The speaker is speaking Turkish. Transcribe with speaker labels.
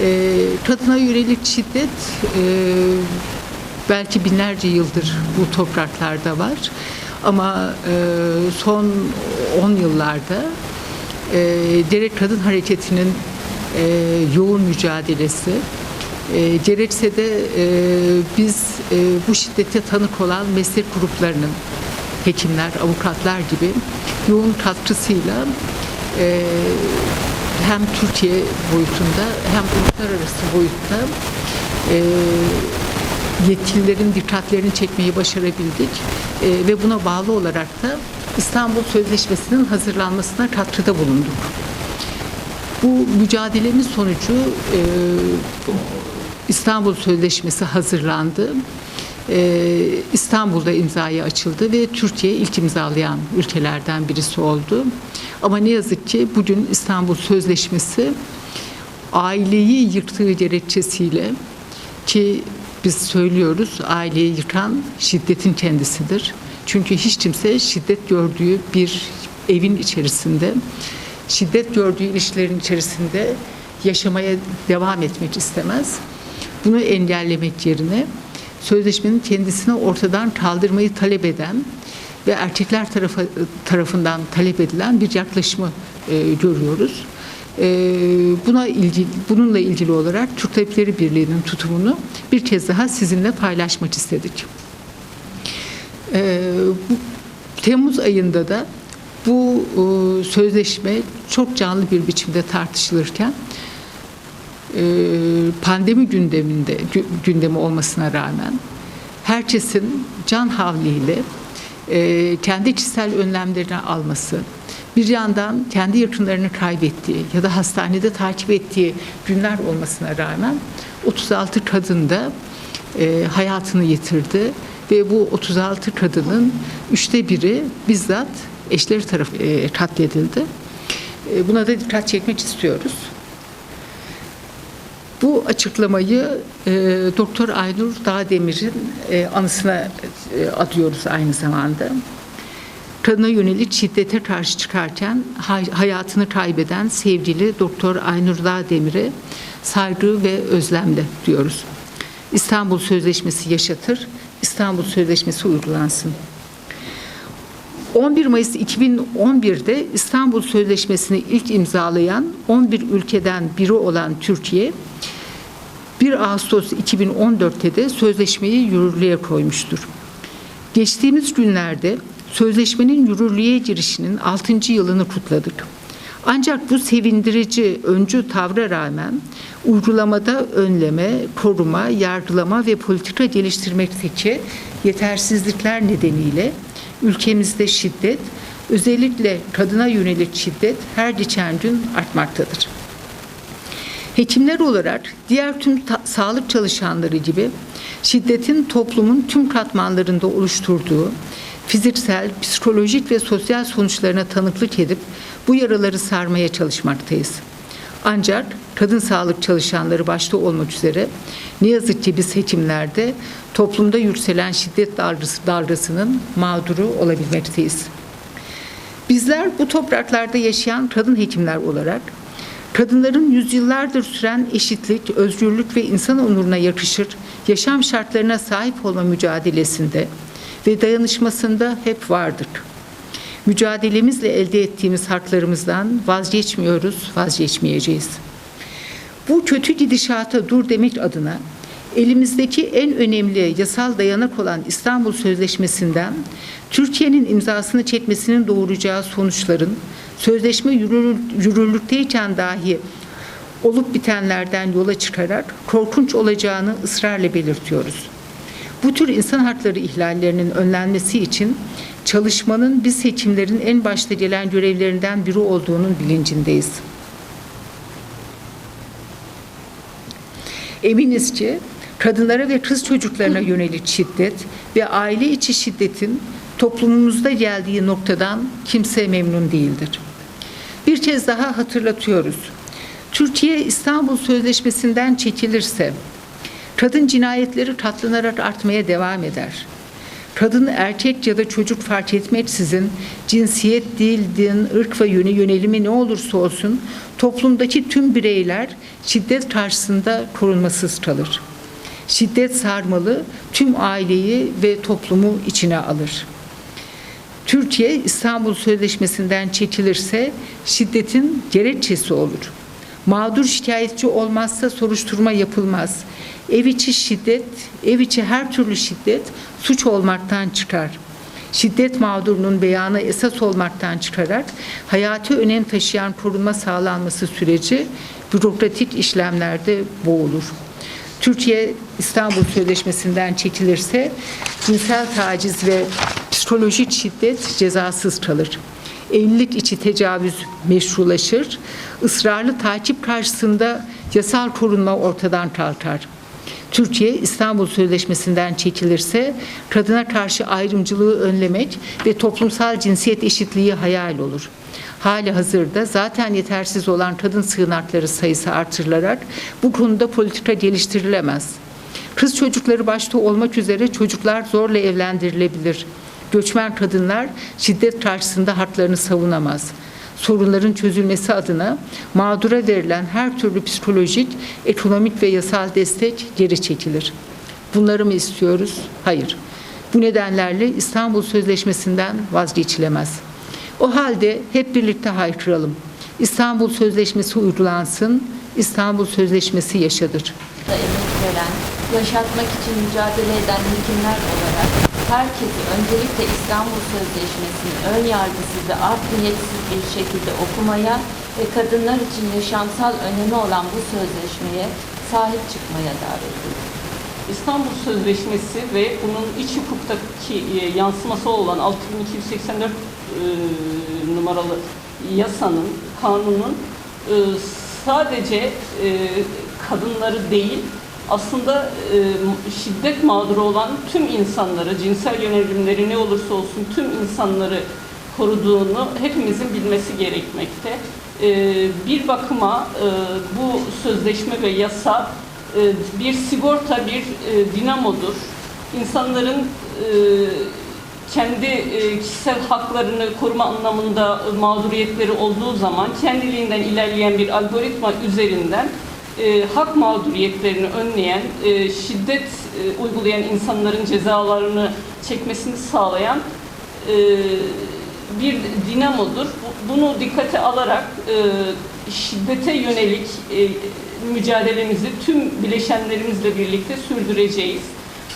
Speaker 1: E, kadına yönelik şiddet e, belki binlerce yıldır bu topraklarda var. Ama e, son 10 yıllarda e, Derek Kadın Hareketi'nin e, yoğun mücadelesi, e, gerekse de e, biz e, bu şiddete tanık olan meslek gruplarının hekimler, avukatlar gibi yoğun katkısıyla e, hem Türkiye boyutunda hem uluslararası boyutta e, yetkililerin dikkatlerini çekmeyi başarabildik E, ve buna bağlı olarak da İstanbul Sözleşmesi'nin hazırlanmasına katkıda bulunduk. Bu mücadelemiz sonucu e, İstanbul Sözleşmesi hazırlandı. E, İstanbul'da imzaya açıldı ve Türkiye ilk imzalayan ülkelerden birisi oldu. Ama ne yazık ki bugün İstanbul Sözleşmesi aileyi yıktığı gerekçesiyle ki biz söylüyoruz aileyi yıkan şiddetin kendisidir. Çünkü hiç kimse şiddet gördüğü bir evin içerisinde, şiddet gördüğü ilişkilerin içerisinde yaşamaya devam etmek istemez. Bunu engellemek yerine sözleşmenin kendisini ortadan kaldırmayı talep eden ve erkekler tarafı, tarafından talep edilen bir yaklaşımı e, görüyoruz. E, buna ilgili, bununla ilgili olarak Türk Tabipleri Birliği'nin tutumunu bir kez daha sizinle paylaşmak istedik. E, bu, Temmuz ayında da bu e, sözleşme çok canlı bir biçimde tartışılırken pandemi gündeminde gü- gündemi olmasına rağmen herkesin can havliyle e, kendi kişisel önlemlerini alması, bir yandan kendi yakınlarını kaybettiği ya da hastanede takip ettiği günler olmasına rağmen 36 kadın da e, hayatını yitirdi ve bu 36 kadının üçte biri bizzat eşleri tarafı e, katledildi. E, buna da dikkat çekmek istiyoruz. Bu açıklamayı e, Doktor Aynur Dağdemir'in e, anısına e, adıyoruz aynı zamanda. Kadına yönelik şiddete karşı çıkarken hay- hayatını kaybeden sevgili Doktor Aynur Dağdemir'e saygı ve özlemle diyoruz. İstanbul Sözleşmesi yaşatır, İstanbul Sözleşmesi uygulansın. 11 Mayıs 2011'de İstanbul Sözleşmesi'ni ilk imzalayan 11 ülkeden biri olan Türkiye 1 Ağustos 2014'te de sözleşmeyi yürürlüğe koymuştur. Geçtiğimiz günlerde sözleşmenin yürürlüğe girişinin 6. yılını kutladık. Ancak bu sevindirici öncü tavra rağmen uygulamada önleme, koruma, yargılama ve politika geliştirmekteki yetersizlikler nedeniyle ülkemizde şiddet, özellikle kadına yönelik şiddet her geçen gün artmaktadır. Hekimler olarak diğer tüm sağlık çalışanları gibi şiddetin toplumun tüm katmanlarında oluşturduğu fiziksel, psikolojik ve sosyal sonuçlarına tanıklık edip bu yaraları sarmaya çalışmaktayız. Ancak kadın sağlık çalışanları başta olmak üzere ne yazık ki biz hekimlerde toplumda yükselen şiddet dalgası, dalgasının mağduru olabilmekteyiz. Bizler bu topraklarda yaşayan kadın hekimler olarak kadınların yüzyıllardır süren eşitlik, özgürlük ve insan onuruna yakışır yaşam şartlarına sahip olma mücadelesinde ve dayanışmasında hep vardık. Mücadelemizle elde ettiğimiz haklarımızdan vazgeçmiyoruz, vazgeçmeyeceğiz. Bu kötü gidişata dur demek adına elimizdeki en önemli yasal dayanak olan İstanbul Sözleşmesi'nden Türkiye'nin imzasını çekmesinin doğuracağı sonuçların sözleşme yürür, yürürlükteyken dahi olup bitenlerden yola çıkarak korkunç olacağını ısrarla belirtiyoruz. Bu tür insan hakları ihlallerinin önlenmesi için çalışmanın biz hekimlerin en başta gelen görevlerinden biri olduğunun bilincindeyiz. Eminiz ki kadınlara ve kız çocuklarına yönelik şiddet ve aile içi şiddetin toplumumuzda geldiği noktadan kimse memnun değildir. Bir kez daha hatırlatıyoruz. Türkiye İstanbul Sözleşmesi'nden çekilirse kadın cinayetleri katlanarak artmaya devam eder. Kadın, erkek ya da çocuk fark etmeksizin cinsiyet, dil, din, ırk ve yöne yönelimi ne olursa olsun toplumdaki tüm bireyler şiddet karşısında korunmasız kalır. Şiddet sarmalı tüm aileyi ve toplumu içine alır. Türkiye İstanbul Sözleşmesi'nden çekilirse şiddetin gerekçesi olur. Mağdur şikayetçi olmazsa soruşturma yapılmaz. Ev içi şiddet, ev içi her türlü şiddet suç olmaktan çıkar. Şiddet mağdurunun beyanı esas olmaktan çıkarak hayati önem taşıyan korunma sağlanması süreci bürokratik işlemlerde boğulur. Türkiye İstanbul Sözleşmesi'nden çekilirse cinsel taciz ve psikolojik şiddet cezasız kalır. Evlilik içi tecavüz meşrulaşır. Israrlı takip karşısında yasal korunma ortadan kalkar. Türkiye İstanbul Sözleşmesi'nden çekilirse kadına karşı ayrımcılığı önlemek ve toplumsal cinsiyet eşitliği hayal olur. Hali hazırda zaten yetersiz olan kadın sığınakları sayısı artırılarak bu konuda politika geliştirilemez. Kız çocukları başta olmak üzere çocuklar zorla evlendirilebilir. Göçmen kadınlar şiddet karşısında haklarını savunamaz. Sorunların çözülmesi adına mağdura verilen her türlü psikolojik, ekonomik ve yasal destek geri çekilir. Bunları mı istiyoruz? Hayır. Bu nedenlerle İstanbul Sözleşmesi'nden vazgeçilemez. O halde hep birlikte haykıralım. İstanbul Sözleşmesi uygulansın, İstanbul Sözleşmesi yaşadır.
Speaker 2: emek veren, yaşatmak için mücadele eden hekimler olarak herkesi öncelikle İstanbul Sözleşmesi'ni ön yargısız ve art niyetsiz bir şekilde okumaya ve kadınlar için yaşamsal önemi olan bu sözleşmeye sahip çıkmaya davet ediyoruz.
Speaker 3: İstanbul Sözleşmesi ve bunun iç hukuktaki e, yansıması olan 6284 e, numaralı yasanın, kanunun e, sadece kadınları değil, aslında e, şiddet mağduru olan tüm insanları, cinsel yönelimleri ne olursa olsun tüm insanları koruduğunu hepimizin bilmesi gerekmekte. E, bir bakıma e, bu sözleşme ve yasa e, bir sigorta, bir e, dinamodur. İnsanların e, kendi e, kişisel haklarını koruma anlamında mağduriyetleri olduğu zaman kendiliğinden ilerleyen bir algoritma üzerinden e, hak mağduriyetlerini önleyen, e, şiddet e, uygulayan insanların cezalarını çekmesini sağlayan e, bir dinamodur. Bu- Bunu dikkate alarak e, şiddete yönelik e, mücadelemizi tüm bileşenlerimizle birlikte sürdüreceğiz.